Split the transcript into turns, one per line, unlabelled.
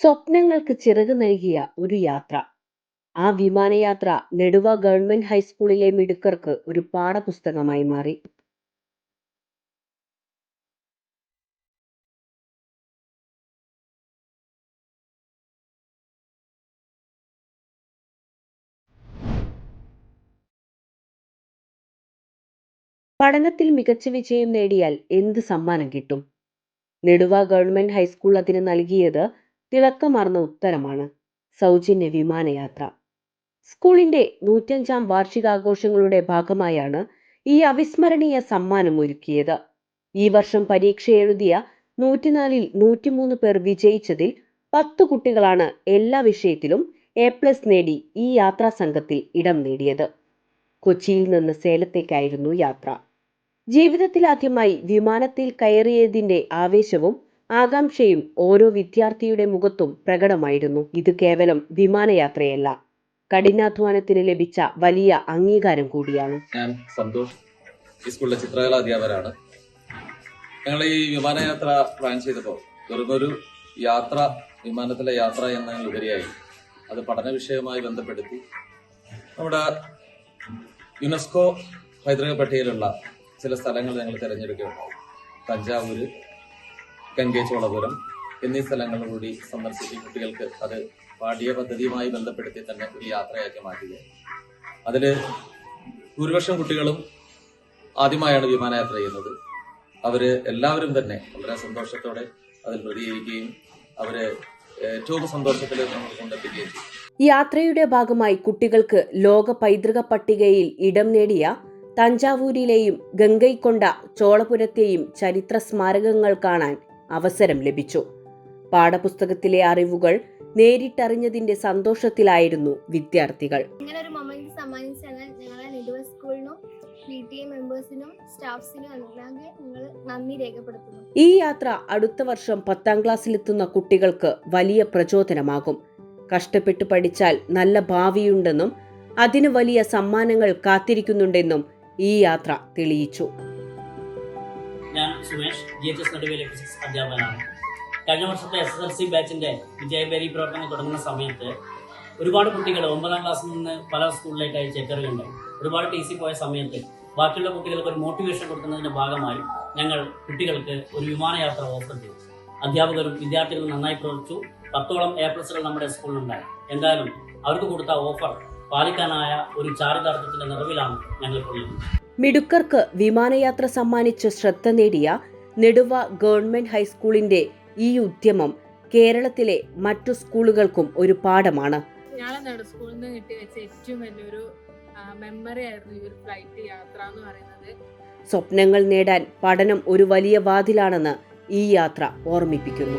സ്വപ്നങ്ങൾക്ക് ചിറക് നൽകിയ ഒരു യാത്ര. ആ വിമാനയാത്ര നെടുവ ഗവൺമെന്റ് ഹൈസ്കൂളിലെ മിടുക്കർക്ക് ഒരു പാഠപുസ്തകമായി മാറി. പഠനത്തിൽ മികച്ച വിജയം നേടിയാൽ എന്ത് സമ്മാനം കിട്ടും? നെടുവ ഗവൺമെന്റ് ഹൈസ്കൂൾ അതിന് നൽകിയത് തിളക്കമാർന്ന ഉത്തരമാണ് സൗജന്യ വിമാനയാത്ര. സ്കൂളിന്റെ നൂറ്റഞ്ചാം വാർഷികാഘോഷങ്ങളുടെ ഭാഗമായാണ് ഈ അവിസ്മരണീയ സമ്മാനം ഒരുക്കിയത്. ഈ വർഷം പരീക്ഷ എഴുതിയ നൂറ്റിനാലിൽ നൂറ്റിമൂന്ന് പേർ വിജയിച്ചതിൽ പത്ത് കുട്ടികളാണ് എല്ലാ വിഷയത്തിലും എ പ്ലസ് നേടി ഈ യാത്രാ സംഘത്തിൽ ഇടം നേടിയത്. കൊച്ചിയിൽ നിന്ന് സേലത്തേക്കായിരുന്നു യാത്ര. ജീവിതത്തിലാദ്യമായി വിമാനത്തിൽ കയറിയതിന്റെ ആവേശവും ആകാംക്ഷയും ഓരോ വിദ്യാർത്ഥിയുടെ മുഖത്തും പ്രകടമായിരുന്നു. ഇത് കേവലം വിമാനയാത്രയല്ല. കഠിനാധ്വാനത്തിന് ലഭിച്ച വലിയ അംഗീകാരം കൂടിയാണ്.
ഞാൻ സന്തോഷ് സ്കൂളിലെ ചിത്രകലാ അധ്യാപകരാണ്. ഞങ്ങൾ ഈ വിമാനയാത്ര പ്ലാൻ ചെയ്തപ്പോൾ വെറുതൊരു യാത്ര വിമാനത്തിലെ യാത്ര എന്നതിലുപരിയായി അത് പഠന വിഷയവുമായി ബന്ധപ്പെടുത്തി നമ്മുടെ യുനെസ്കോ പൈതൃക പട്ടികയിലുള്ള ചില സ്ഥലങ്ങൾ ഞങ്ങൾ തിരഞ്ഞെടുക്കുകയുണ്ടായി. തഞ്ചാവൂര് ഗംഗേച്ചോളപുരം എന്നീ സ്ഥലങ്ങൾ കൂടി സന്ദർശിച്ച് കുട്ടികൾക്ക് അത് പാഠ്യ പദ്ധതിയുമായി ബന്ധപ്പെടുത്തി തന്നെ ഒരു യാത്രയാക്കി മാറ്റുകയാണ് അതിൽ ഭൂരിപക്ഷം കുട്ടികളും ആദ്യമായാണ് വിമാനയാത്ര ചെയ്യുന്നത്. അവർ എല്ലാവരും തന്നെ വളരെ സന്തോഷത്തോടെ അതിൽ പ്രതികരിക്കുകയും അവർ ഏറ്റവും സന്തോഷത്തിൽ നമ്മൾ കൊണ്ടെത്തുകയും
യാത്രയുടെ ഭാഗമായി കുട്ടികൾക്ക് ലോക പൈതൃക പട്ടികയിൽ ഇടം നേടിയ തഞ്ചാവൂരിലെയും ഗംഗൈക്കൊണ്ട ചോളപുരത്തെയും ചരിത്ര സ്മാരകങ്ങൾ കാണാൻ അവസരം ലഭിച്ചു. പാഠപുസ്തകത്തിലെ അറിവുകൾ നേരിട്ടറിഞ്ഞതിന്റെ സന്തോഷത്തിലായിരുന്നു വിദ്യാർത്ഥികൾ.
ഇങ്ങനെ ഒരു മൊമെന്റ് സമ്മാനിച്ചാണ് ഞങ്ങളെ നെടുവ സ്കൂളിനും പി ടി എ മെമ്പേഴ്സിനും സ്റ്റാഫ്സിനും എല്ലാം ഞങ്ങൾ നന്ദി രേഖപ്പെടുത്തുന്നു.
ഈ യാത്ര അടുത്ത വർഷം പത്താം ക്ലാസ്സിലെത്തുന്ന കുട്ടികൾക്ക് വലിയ പ്രചോദനമാകും. കഷ്ടപ്പെട്ട് പഠിച്ചാൽ നല്ല ഭാവിയുണ്ടെന്നും അതിന് വലിയ സമ്മാനങ്ങൾ കാത്തിരിക്കുന്നുണ്ടെന്നും ഈ യാത്ര തെളിയിച്ചു.
ഞാൻ സുമേഷ് ജി എച്ച് എസ് നടുവിലെ ഫിസിക്സ് അധ്യാപകനാണ്. കഴിഞ്ഞ വർഷത്തെ എസ് എസ് എൽ സി ബാച്ചിന്റെ വിജയബേരി പ്രവർത്തനം തുടങ്ങുന്ന സമയത്ത് ഒരുപാട് കുട്ടികൾ ഒമ്പതാം ക്ലാസ്സിൽ നിന്ന് പല സ്കൂളിലേക്കായി ചേക്കേറുകയുണ്ടായി ഒരുപാട് ടി സി പോയ സമയത്ത് ബാക്കിയുള്ള കുട്ടികൾക്ക് ഒരു മോട്ടിവേഷൻ കൊടുക്കുന്നതിന്റെ ഭാഗമായി ഞങ്ങൾ കുട്ടികൾക്ക് ഒരു വിമാനയാത്ര ഓഫർ ചെയ്തു. അധ്യാപകരും വിദ്യാർത്ഥികളും നന്നായി പ്രവർത്തിച്ചു. പത്തോളം എ പ്ലസുകൾ നമ്മുടെ സ്കൂളിലുണ്ടായി എന്തായാലും അവർക്ക് കൊടുത്ത ഓഫർ പാലിക്കാനായ ഒരു ചാരിതാർത്ഥ്യത്തിന്റെ നിറവിലാണ് ഞങ്ങൾ ഉള്ളത്
മിടുക്കർക്ക് വിമാനയാത്ര സമ്മാനിച്ച് ശ്രദ്ധ നേടിയ നെടുവ ഗവൺമെന്റ് ഹൈസ്കൂളിന്റെ ഈ ഉദ്യമം കേരളത്തിലെ മറ്റു സ്കൂളുകൾക്കും ഒരു പാഠമാണ്.
സ്കൂളിൽ നിന്ന് കിട്ടി വെച്ച ഏറ്റവും വലിയൊരു മെമ്മറി ആയിരുന്നു ഈ ഒരു ഫ്ലൈറ്റ് യാത്ര എന്ന് പറയുന്നത്.
സ്വപ്നങ്ങൾ നേടാൻ പഠനം ഒരു വലിയ വാതിലാണെന്ന് ഈ യാത്ര ഓർമ്മിപ്പിക്കുന്നു.